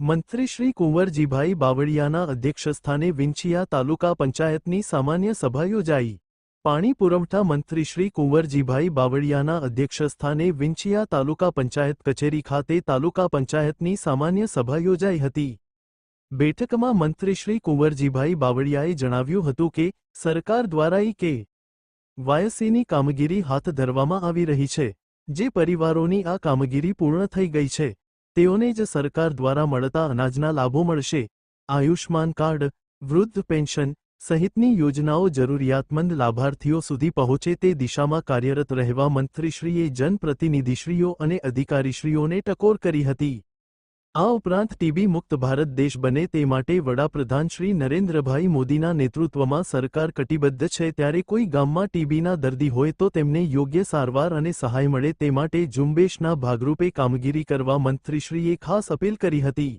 મંત્રી શ્રી કુંવરજીભાઈ બાવળિયાના અધ્યક્ષસ્થાને વિંછિયા તાલુકા પંચાયતની સામાન્ય સભા યોજાઈ. પાણી પુરવઠા મંત્રી શ્રી કુંવરજીભાઈ બાવળિયાના અધ્યક્ષસ્થાને વિંછિયા તાલુકા પંચાયત કચેરી ખાતે તાલુકા પંચાયતની સામાન્ય સભા યોજાઈ હતી. બેઠકમાં મંત્રી શ્રી કુંવરજીભાઈ બાવળિયાએ જણાવ્યું હતું કે, સરકાર દ્વારા ઈ કે વાયસીની કામગીરી હાથ ધરવામાં આવી રહી છે, જે પરિવારોની આ કામગીરી પૂર્ણ થઈ ગઈ છે. તેઓને જ સરકાર દ્વારા મળતા અનાજના લાભો મળશે. આયુષ્માન કાર્ડ, વૃદ્ધ પેન્શન સહિતની યોજનાઓ જરૂરિયાતમંદ લાભાર્થીઓ સુધી પહોંચે તે દિશામાં કાર્યરત રહેવા મંત્રીશ્રીએ જનપ્રતિનિધિશ્રીઓ અને અધિકારીશ્રીઓને ટકોર કરી હતી. આ ઉપરાંત ટીબી મુક્ત ભારત દેશ બને તે માટે વડાપ્રધાન શ્રી નરેન્દ્રભાઈ મોદીના નેતૃત્વમાં સરકાર કટિબદ્ધ છે. ત્યારે કોઈ ગામમાં ટીબીના દર્દી હોય તો તેમને યોગ્ય સારવાર અને સહાય મળે તે માટે ઝુંબેશના ભાગરૂપે કામગીરી કરવા મંત્રીશ્રીએ ખાસ અપીલ કરી હતી.